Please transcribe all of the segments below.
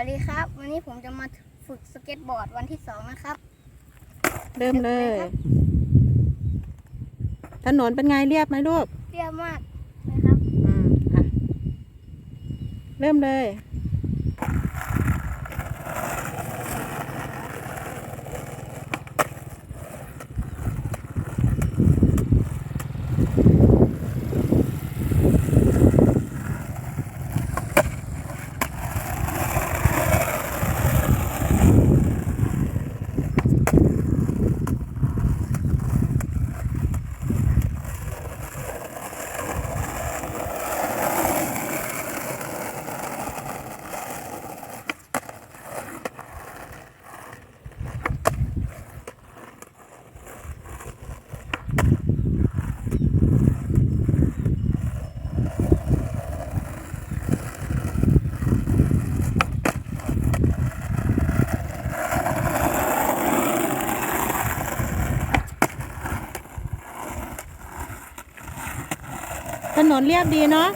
วัสดีครับ วันนี้ผมจะมาฝึกสเก็ตบอร์ดวันที่สองนะครับ เริ่มเลยครับถนนเป็นไงเรียบไหมลูก เรียบมากนะครับ อืมอะ เริ่มเลย ถนนเรียบดีเนาะ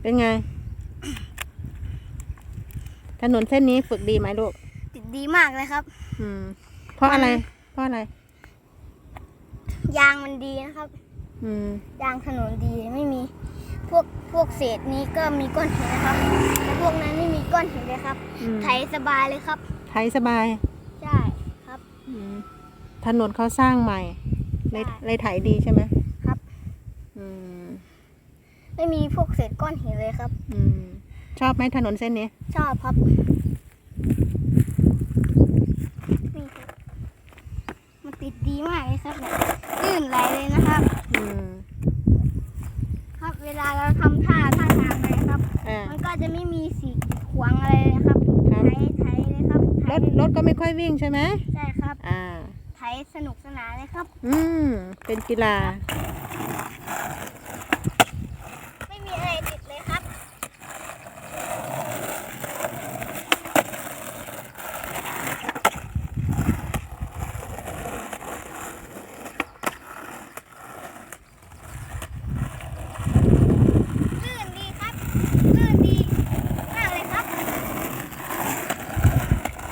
เป็นไง ถนนเส้นนี้ฝึกดีไหมลูกติดดีมากเลยครับ อืม เพราะอะไร เพราะอะไร ยางมันดีนะครับ อืม ยางถนนดีไม่มี พวกพวกเศษนี้ก็มีก้อนหินนะครับแต่พวกนั้นไม่มีก้อนหินเลยครับ อืมไถสบายเลยครับไทยสบายใช่ครับ อืมถนนเขาสร้างใหม่เลยใช่ เลยไถดีใช่ไหมครับ อืมไม่มีพวกเศษก้อนหินเลยครับ อืมชอบไหมถนนเส้นนี้ ชอบครับนี่ครับ มันติดดีมากเลยครับเนี่ยลื่นไหลเลยนะครับอืมครับเว ลาเราทำท่าท่าทางเลยครับ อ่า มันก็จะไม่มีสีกีดขวางอะไรเลยนะครับครับ ไถไถเลยครับไถรถรถก็ไม่ค่อยวิ่งใช่ไหมใช่ครับอ่า ไถสนุกสนานเลยครับ อืม เป็นกีฬา ไม่มีอะไรติดเลยครับ ลื่นดีครับ ลื่นดีมากเลยครับ แจ๋วไหมแจ๋วไหม แจ๋วเลยครับ รถมาครับเนี่ยนี่ครับ เราจะมาสอนนะครับ วิธีข้ามสิ่งกีดขวางนะครับนะครับ เราแบ็คขึ้นมานะครับ แล้วก็ปาดไปเลยครับ ปาดที่สุด อืม แล้วก็แบ็คขึ้นมาครับ แล้วมันก็จะลอยข้าม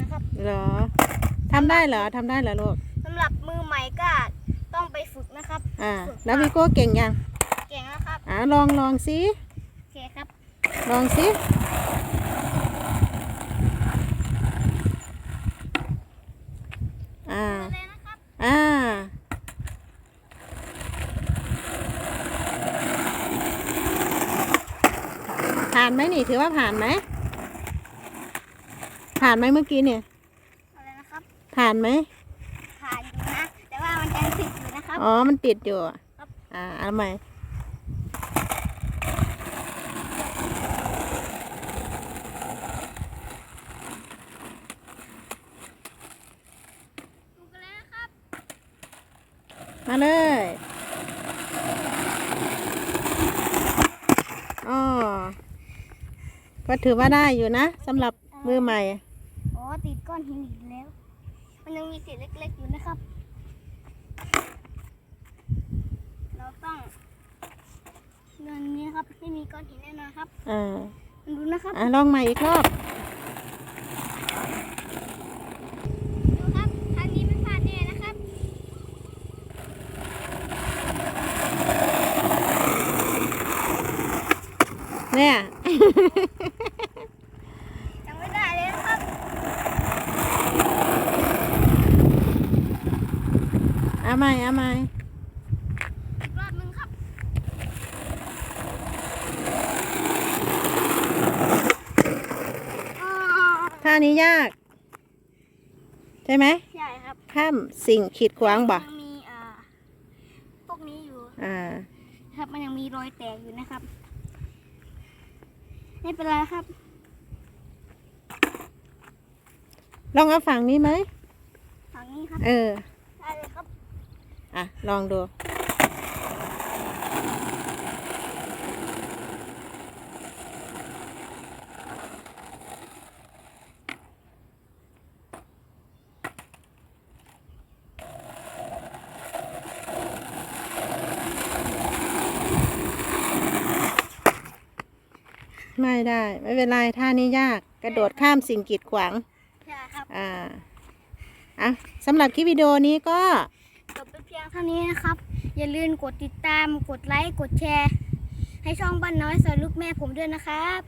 นะครับเหรอทำได้เหรอทำได้เหรอลูกสำหรับมือใหม่ก็ อ่า แล้วพี่โก้เก่งยัง เก่งแล้วครับ อ่าลองลองสิโอเคครับ ลองสิอ่ามาเลยนะครับอ่า ผ่านไหมนี่ถือว่าผ่านไหม ผ่านไหมเมื่อกี้เนี่ย อะไรนะครับ ผ่านไหมผ่านอยู่นะ แต่ว่ามันยังติดอยู่นะ ครับ อ๋อ มันติดอยู่อะครับ อ่าเอาใหม่ดูกันเลยนะครับ มาเลยอ๋อก็ถือว่าได้อยู่นะสำหรับมือใหม่ อ๋อ ติดก้อนหินอีกแล้ว มันยังมีเศษเล็ก ๆ อยู่นะครับ เราต้องเงินนี้ครับไม่มี ก้อนหินแน่นอนครับอ่ามาดูนะครับอะลองใหม่อีกรอบดูครับทางนี้ไม่พลาดแน่นะครับเนี่ย ยังไม่ได้เลยนะครับเอาใหม่เอาใหม่ อีกรอบหนึงครับอ๋อ ท่านี้ยาก ใช่ไหมใช่ครับข้ามสิ่งขีดขวางบ่ยังมีอ่าพวกกนี้อยู่อ่า ครับมันยังมีรอยแตกอยู่นะครับไม่เป็นไรครับ ลองเอาฝั่งนี้ไหมฝั่งนี้ครับเออ ได้เลยครับ อะ ลองดู ไม่ได้ ไม่เป็นไรท่านี้ยาก กระโดดข้ามสิ่งกีดขวาง ใช่ครับอ่าอะสำหรับคลิปวิดีโอนี้ก็จบไปเพียงเท่านี้นะครับ อย่าลืมกดติดตาม กดไลค์ กดแชร์ ให้ช่องบ้านน้อยสอยลูกแม่ผมด้วยนะครับ